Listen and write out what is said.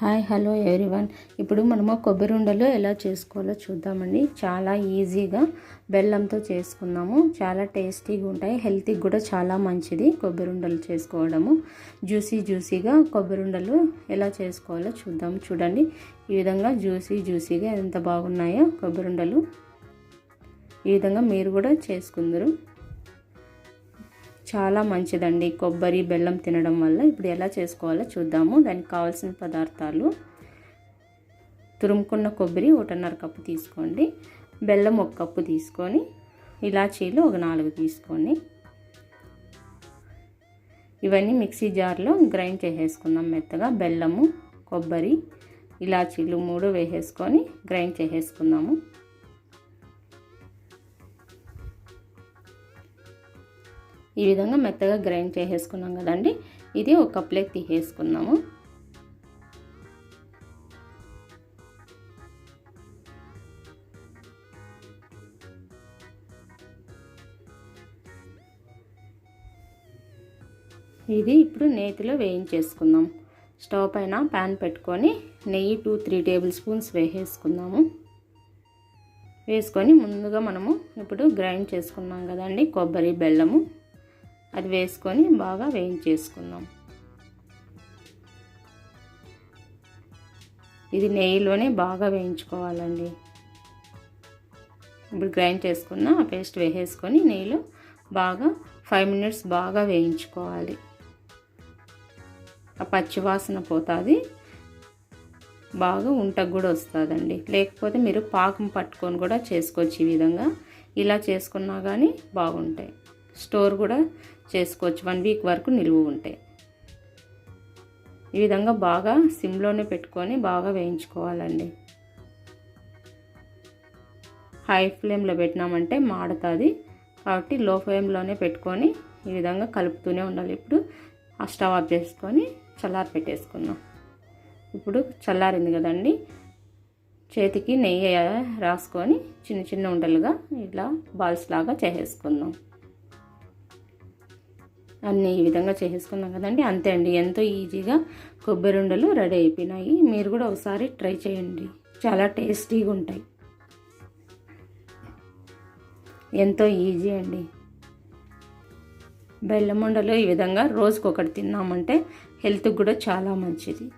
Hi hello everyone. ఇప్పుడు మనము కొబ్బరి ఉండలు ఎలా చేసుకోవాలో చూద్దామండి. చాలా ఈజీగా బెల్లంతో చేసుకుందాము చాలా టేస్టీగా ఉంటాయి. హెల్త్కి కూడా చాలా మంచిది కొబ్బరి ఉండలు చేసుకోవడము. జ్యూసీ జ్యూసీగా కొబ్బరి ఉండలు ఎలా చేసుకోవాలో చూద్దాం. చూడండి ఈ విధంగా జ్యూసీ జ్యూసీగా ఎంత బాగున్నాయో కొబ్బరి ఉండలు. ఈ విధంగా మీరు కూడా చేసుకుందరు. చాలా మంచిదండి. కొబ్బరి బెల్లం తినడం వల్ల. ఇప్పుడు ఎలా చేసుకోవాలో చూద్దాము. దానికి కావాల్సిన పదార్థాలు. తురుముకున్న కొబ్బరి ఒకటిన్నర కప్పు తీసుకోండి. బెల్లం ఒక కప్పు తీసుకొని ఇలాచీలు ఒక నాలుగు తీసుకొని ఇవన్నీ మిక్సీ జార్లో గ్రైండ్ చేసేసుకుందాం మెత్తగా. బెల్లము కొబ్బరి ఇలాచీలు మూడు వేసేసుకొని గ్రైండ్ చేసేసుకుందాము. ఈ విధంగా మెత్తగా గ్రైండ్ చేసేసుకున్నాం కదండి. ఇది ఒక కప్లోకి తీసేసుకుందాము ఇది ఇప్పుడు నేతిలో వేయించేసుకుందాం. స్టవ్ పైన ప్యాన్ పెట్టుకొని నెయ్యి టూ త్రీ టేబుల్ స్పూన్స్ వేసేసుకుందాము. వేసుకొని ముందుగా మనము ఇప్పుడు గ్రైండ్ చేసుకున్నాం కదండి కొబ్బరి బెల్లము. అది వేసుకొని బాగా వేయించేసుకుందాం. ఇది నెయ్యిలోనే బాగా వేయించుకోవాలండి. ఇప్పుడు గ్రైండ్ చేసుకున్న ఆ పేస్ట్ వేసేసుకొని నెయ్యిలో బాగా ఫైవ్ మినిట్స్ బాగా వేయించుకోవాలి. ఆ పచ్చివాసన పోతుంది. బాగా ఉంటకు కూడా వస్తుందండి. లేకపోతే మీరు పాకం పట్టుకొని కూడా చేసుకోవచ్చు ఈ విధంగా. ఇలా చేసుకున్నా కానీ బాగుంటాయి. స్టోర్ కూడా చేసుకోవచ్చు. వన్ వీక్ వరకు నిలువ ఉంటాయి. ఈ విధంగా బాగా సిమ్లోనే పెట్టుకొని బాగా వేయించుకోవాలండి. హై ఫ్లేమ్లో పెట్టినామంటే మాడుతుంది. కాబట్టి లో ఫ్లేమ్లోనే పెట్టుకొని ఈ విధంగా కలుపుతూనే ఉండాలి. ఇప్పుడు ఆ స్టవ్ ఆఫ్ చేసుకొని చల్లారి పెట్టేసుకున్నాం ఇప్పుడు చల్లారింది కదండి. చేతికి నెయ్యి రాసుకొని చిన్న చిన్న ఉండలుగా ఇట్లా బాల్స్ లాగా చేసేసుకుందాం. అన్నీ ఈ విధంగా చేసేసుకున్నాం కదండి. అంతే అండి. ఎంతో ఈజీగా కొబ్బరి ఉండలు రెడీ అయిపోయినాయి. మీరు కూడా ఒకసారి ట్రై చేయండి. చాలా టేస్టీగా ఉంటాయి. ఎంతో ఈజీ అండి. బెల్లం ఉండలు ఈ విధంగా రోజుకొకటి తిన్నామంటే హెల్త్కి కూడా చాలా మంచిది.